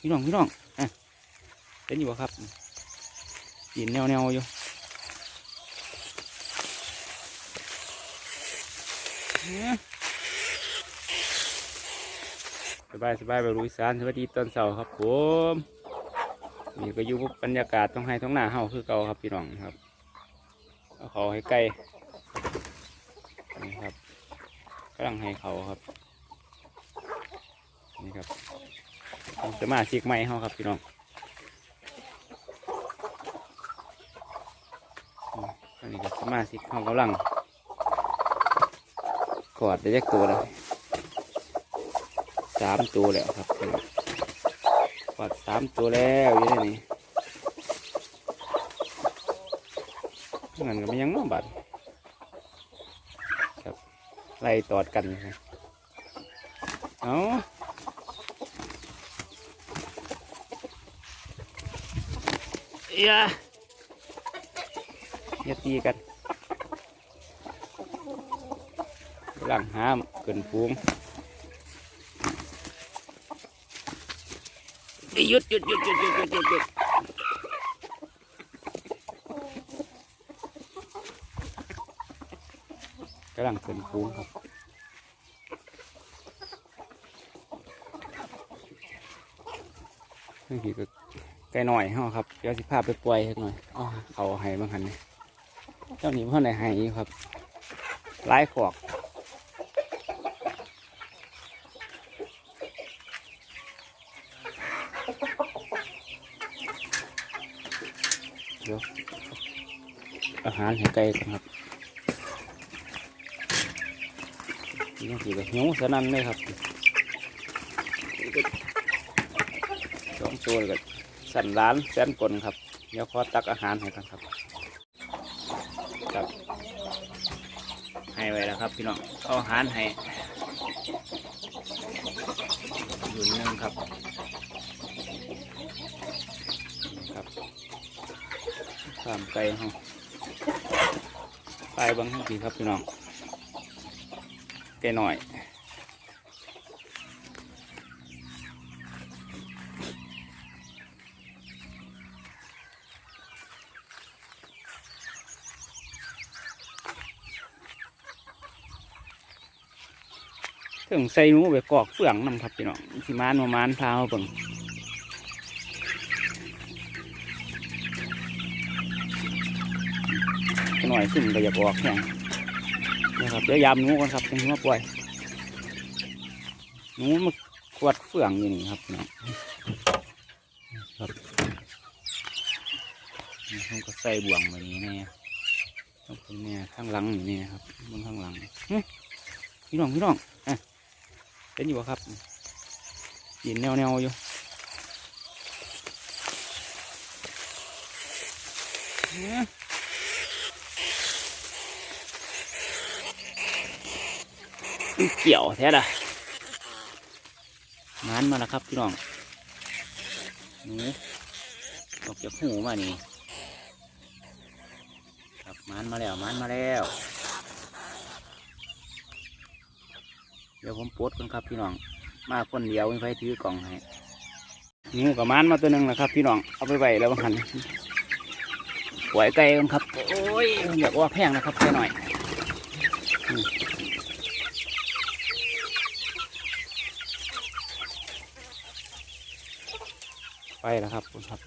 พี่น้องพี่น้องอะเป็นอยู่บ่ครับยินแนวแนวอยู่สบายสบายไปลุยสานสวัสดีตอนเสาร์ครับผมนี่ก็อยู่บรรยากาศต้องให้ท้องหน้าเฮาคือเก่าครับพี่น้องครับเอาเขาให้ไกลนี่ครับกำลังให้เขาครับ นี่ครับ สมาชิกใหม่เฮาครับพี่น้องอันนี้ก็สมาชิกเฮากำลังกอดได้จักตัวแล้วสามตัวแล้วครับพี่น้องกอดสามตัวแล้วอยู่ในนี้เงินก็ไม่ยังน้องบัดครับไล่ตอดกันนะเอา อย่าอย่าตีกันหลังห้ามเกินฟูงเอ้ยหยุดหยุดหยุดหยุดหยุดหยุดหยุดหยุดกำลังเกินฟูงครับนี่คือก็ ไก่หน่อยเฮาครับเดี๋ยวสิพาไปปล่อยให้หน่อยอ๋อเขาให้บางหันนี่เจ้าหนี้เพื่อนไหนให้อยู่ครับหลายขอกเดี๋ยวอาหารให้ไก่ก่อนครับนี่สิก็หิวสนั่นเลยครับสองตัวเลย สันร้านแสนกลครับ เดี๋ยวขอตักอาหารให้กันครับครับให้ไว้แล้วครับพี่น้องเอาอาหารให้หยุนหนึ่งครับครับสามไก่ห้องไปบางทั้งทีครับพี่น้องไก่หน่อย ถึงใส่หนูไปกอกเฟืองนำครับพี่น้องสิมานมามานพาเอาเบิ่งหน่อยขึ้นก็อยากออกแข่งนะครับเดี๋ยวยามหนูกันครับถึงมาปล่อยหนูมาขวดเฟืองอยู่นี่ครับน้องครับผมก็ใส่บ่วงแบบนี้แน่ต้องเป็นเนี่ยข้างหลังนี่แน่ครับบนข้างหลังพี่น้องพี่น้องอะ เป็นอยู่ครับยินแนวแนวๆอยู่เกี่ยวแท้ละงานมาแล้วครับพี่น้องหูออกจากหูมานี่ครับมันมาแล้วมันมาแล้ว เดี๋ยวผมโพสต์กันครับพี่น้อง มาคนเดียวไม่ไปถือกล่องให้งูกับมันมาตัวหนึ่งนะครับ พี่น้อง เอาไปไว้แล้วบางหันปล่อยไก่กันครับ โอ้ยอยากว่าแพงนะครับแค่หน่อยไปแล้วครับคุณครับ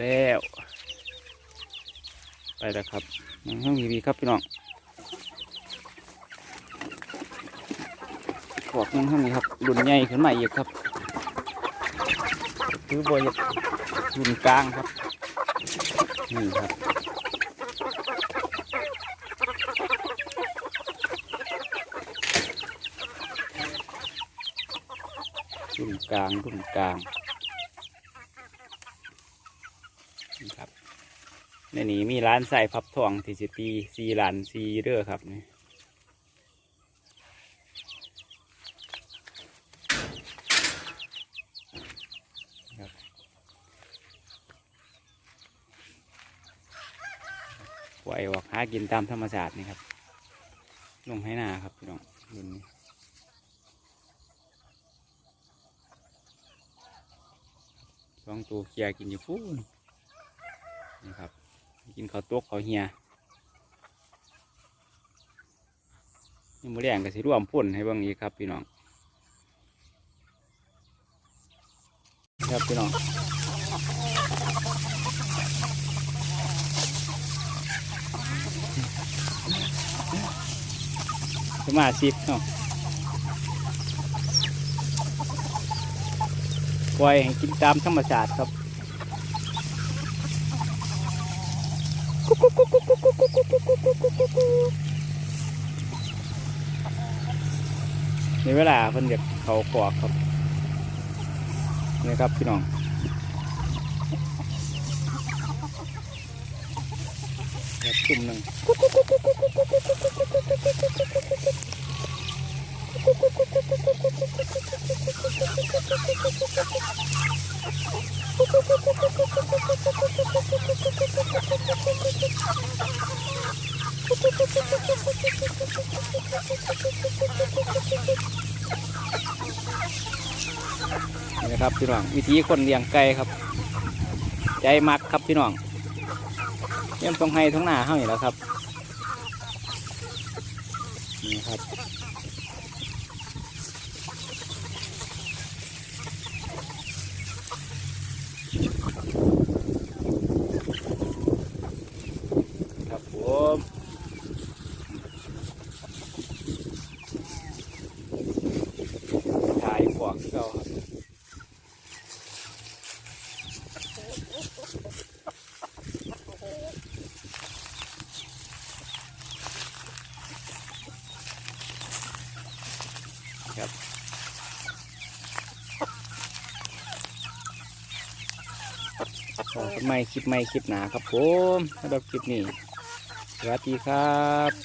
แล้ว ไปแล้วครับห้องดีๆครับพี่น้องขวกยังห้องนี้ครับรุ่นใหญ่ขึ้นมาอีกครับคือบอยรุ่นกลางครับ นี่ครับรุ่นกลางรุ่นกลาง นี่ครับ ในนี้มีร้านใส่พับทองที่สิตีซีร้านซีเด้อครับนี่ครับไหวล่อยออกหากินตามธรรมชาตินี่ครับ ลงให้หน้าครับพี่น้องรุ่นนี้สองตัวเคลียกินอยู่ฟูนนี่ครับ กินข้าวตกข้าวเฮียยังไม่แรงก็สิร่วมพ่นให้บิ่งอีกครับพี่น้องครับพี่น้องสมาชิกเนาะปล่อยให้กินตามธรรมชาติครับ ในเวลาเพิ่นอยากเขาขวากครับนี่ครับพี่น้องแบบตุ่มหนึ่ง นี่ครับพี่น้องวิธีคนเลี้ยงไก่ครับ ใจมักครับพี่น้องเยี่ยมตรงให้ท้งหน้าเฮานี่แล้วครับนี่ครับผมถ่ายขวางเก่าครับ ครับ ขอกันใหม่คลิปไม่คลิปหนาครับผมสำหรับคลิปนี้ สวัสดีครับ